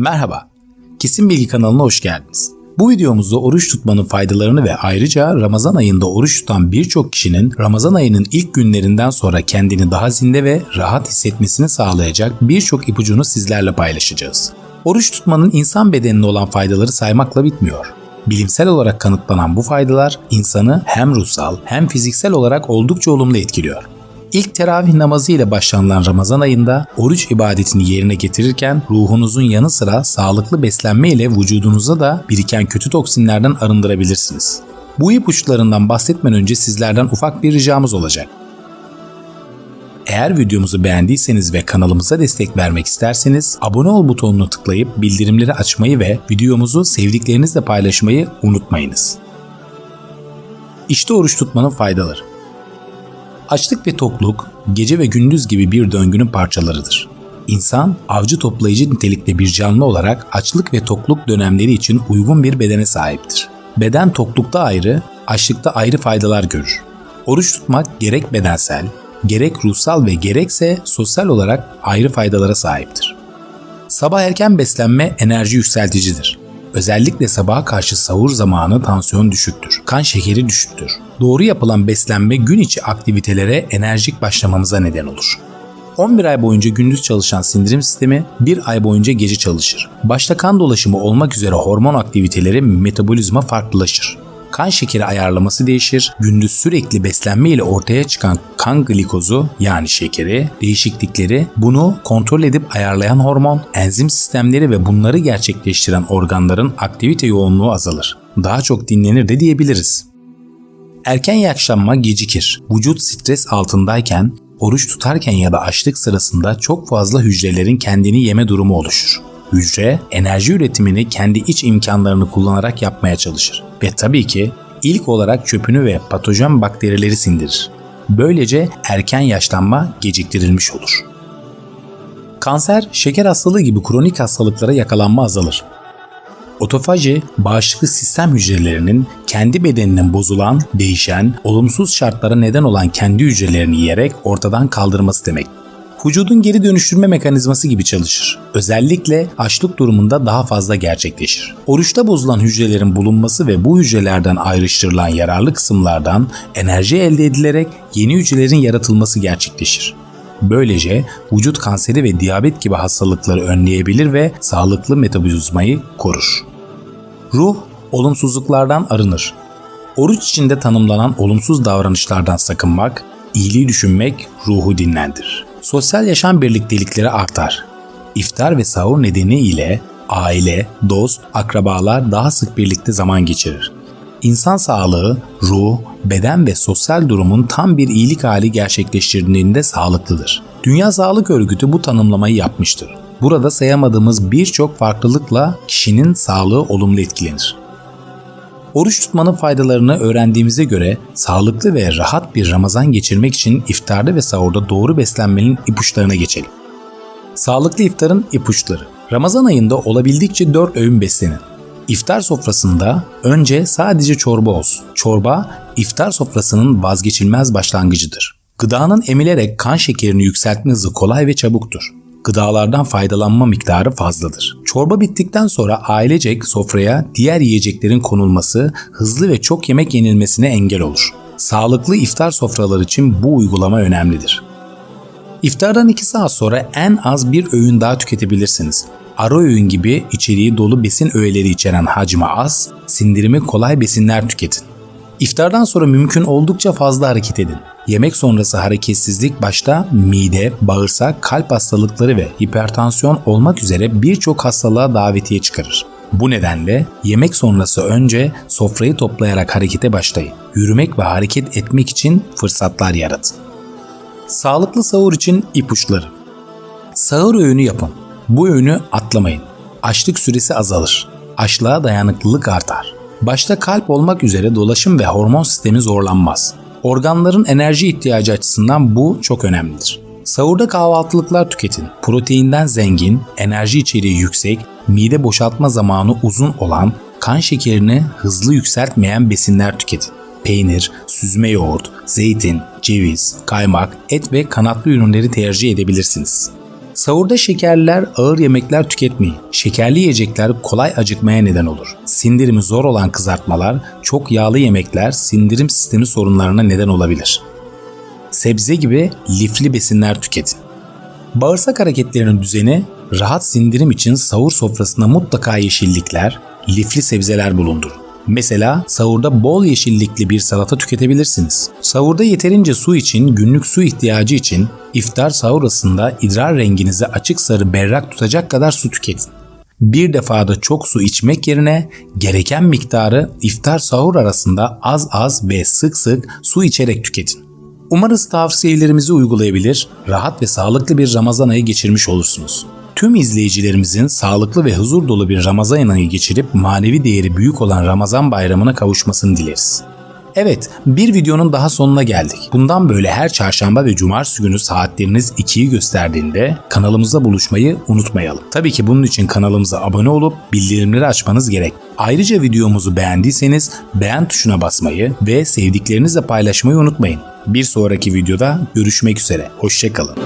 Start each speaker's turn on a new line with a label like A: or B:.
A: Merhaba, Kesin Bilgi kanalına hoş geldiniz. Bu videomuzda oruç tutmanın faydalarını ve ayrıca Ramazan ayında oruç tutan birçok kişinin Ramazan ayının ilk günlerinden sonra kendini daha zinde ve rahat hissetmesini sağlayacak birçok ipucunu sizlerle paylaşacağız. Oruç tutmanın insan bedenine olan faydaları saymakla bitmiyor. Bilimsel olarak kanıtlanan bu faydalar insanı hem ruhsal hem fiziksel olarak oldukça olumlu etkiliyor. İlk teravih namazı ile başlanılan Ramazan ayında oruç ibadetini yerine getirirken ruhunuzun yanı sıra sağlıklı beslenme ile vücudunuza da biriken kötü toksinlerden arındırabilirsiniz. Bu ipuçlarından bahsetmeden önce sizlerden ufak bir ricamız olacak. Eğer videomuzu beğendiyseniz ve kanalımıza destek vermek isterseniz abone ol butonuna tıklayıp bildirimleri açmayı ve videomuzu sevdiklerinizle paylaşmayı unutmayınız. İşte oruç tutmanın faydaları. Açlık ve tokluk, gece ve gündüz gibi bir döngünün parçalarıdır. İnsan, avcı toplayıcı nitelikte bir canlı olarak açlık ve tokluk dönemleri için uygun bir bedene sahiptir. Beden toklukta ayrı, açlıkta ayrı faydalar görür. Oruç tutmak gerek bedensel, gerek ruhsal ve gerekse sosyal olarak ayrı faydalara sahiptir. Sabah erken beslenme enerji yükselticidir. Özellikle sabaha karşı sahur zamanı tansiyon düşüktür. Kan şekeri düşüktür. Doğru yapılan beslenme gün içi aktivitelere enerjik başlamamıza neden olur. 11 ay boyunca gündüz çalışan sindirim sistemi bir ay boyunca gece çalışır. Başta kan dolaşımı olmak üzere hormon aktiviteleri metabolizma farklılaşır kan şekeri ayarlaması değişir. Gündüz sürekli beslenme ile ortaya çıkan kan glikozu yani şekeri değişiklikleri bunu kontrol edip ayarlayan hormon, enzim sistemleri ve bunları gerçekleştiren organların aktivite yoğunluğu azalır. Daha çok dinlenir de diyebiliriz. Erken yaşlanma gecikir. Vücut stres altındayken oruç tutarken ya da açlık sırasında çok fazla hücrelerin kendini yeme durumu oluşur. Hücre enerji üretimini kendi iç imkanlarını kullanarak yapmaya çalışır ve tabii ki ilk olarak çöpünü ve patojen bakterileri sindirir. Böylece erken yaşlanma geciktirilmiş olur. Kanser, şeker hastalığı gibi kronik hastalıklara yakalanma azalır. Otofaji, bağışıklık sistem hücrelerinin kendi bedeninin bozulan, değişen, olumsuz şartlara neden olan kendi hücrelerini yiyerek ortadan kaldırması demek vücudun geri dönüştürme mekanizması gibi çalışır. Özellikle açlık durumunda daha fazla gerçekleşir. Oruçta bozulan hücrelerin bulunması ve bu hücrelerden ayrıştırılan yararlı kısımlardan enerji elde edilerek yeni hücrelerin yaratılması gerçekleşir. Böylece vücut kanseri ve diyabet gibi hastalıkları önleyebilir ve sağlıklı metabolizmayı korur. Ruh olumsuzluklardan arınır. Oruç içinde tanımlanan olumsuz davranışlardan sakınmak, iyiliği düşünmek ruhu dinlendirir sosyal yaşam birliktelikleri artar. İftar ve sahur nedeniyle aile, dost, akrabalar daha sık birlikte zaman geçirir. İnsan sağlığı, ruh, beden ve sosyal durumun tam bir iyilik hali gerçekleştirdiğinde sağlıklıdır. Dünya Sağlık Örgütü bu tanımlamayı yapmıştır. Burada sayamadığımız birçok farklılıkla kişinin sağlığı olumlu etkilenir. Oruç tutmanın faydalarını öğrendiğimize göre sağlıklı ve rahat bir Ramazan geçirmek için iftarda ve sahurda doğru beslenmenin ipuçlarına geçelim. Sağlıklı iftarın ipuçları. Ramazan ayında olabildikçe 4 öğün beslenin. İftar sofrasında önce sadece çorba olsun. Çorba iftar sofrasının vazgeçilmez başlangıcıdır. Gıdanın emilerek kan şekerini yükseltme hızı kolay ve çabuktur gıdalardan faydalanma miktarı fazladır. Çorba bittikten sonra ailecek sofraya diğer yiyeceklerin konulması hızlı ve çok yemek yenilmesine engel olur. Sağlıklı iftar sofraları için bu uygulama önemlidir. İftardan 2 saat sonra en az bir öğün daha tüketebilirsiniz. Ara öğün gibi içeriği dolu besin öğeleri içeren hacmi az, sindirimi kolay besinler tüketin. İftardan sonra mümkün oldukça fazla hareket edin. Yemek sonrası hareketsizlik başta mide, bağırsak, kalp hastalıkları ve hipertansiyon olmak üzere birçok hastalığa davetiye çıkarır. Bu nedenle yemek sonrası önce sofrayı toplayarak harekete başlayın. Yürümek ve hareket etmek için fırsatlar yaratın. Sağlıklı sahur için ipuçları. Sahur öğünü yapın. Bu öğünü atlamayın. Açlık süresi azalır. Açlığa dayanıklılık artar. Başta kalp olmak üzere dolaşım ve hormon sistemi zorlanmaz. Organların enerji ihtiyacı açısından bu çok önemlidir. Sahurda kahvaltılıklar tüketin. Proteinden zengin, enerji içeriği yüksek, mide boşaltma zamanı uzun olan, kan şekerini hızlı yükseltmeyen besinler tüketin. Peynir, süzme yoğurt, zeytin, ceviz, kaymak, et ve kanatlı ürünleri tercih edebilirsiniz. Sahurda şekerler, ağır yemekler tüketmeyin. Şekerli yiyecekler kolay acıkmaya neden olur. Sindirimi zor olan kızartmalar, çok yağlı yemekler sindirim sistemi sorunlarına neden olabilir. Sebze gibi lifli besinler tüketin. Bağırsak hareketlerinin düzeni, rahat sindirim için sahur sofrasında mutlaka yeşillikler, lifli sebzeler bulundurun. Mesela sahurda bol yeşillikli bir salata tüketebilirsiniz. Sahurda yeterince su için, günlük su ihtiyacı için iftar sahur arasında idrar renginizi açık sarı berrak tutacak kadar su tüketin. Bir defada çok su içmek yerine gereken miktarı iftar sahur arasında az az ve sık sık su içerek tüketin. Umarız tavsiyelerimizi uygulayabilir, rahat ve sağlıklı bir Ramazan ayı geçirmiş olursunuz. Tüm izleyicilerimizin sağlıklı ve huzur dolu bir Ramazan ayı geçirip manevi değeri büyük olan Ramazan bayramına kavuşmasını dileriz. Evet, bir videonun daha sonuna geldik. Bundan böyle her çarşamba ve cumartesi günü saatleriniz 2'yi gösterdiğinde kanalımızda buluşmayı unutmayalım. Tabii ki bunun için kanalımıza abone olup bildirimleri açmanız gerek. Ayrıca videomuzu beğendiyseniz beğen tuşuna basmayı ve sevdiklerinizle paylaşmayı unutmayın. Bir sonraki videoda görüşmek üzere. Hoşçakalın.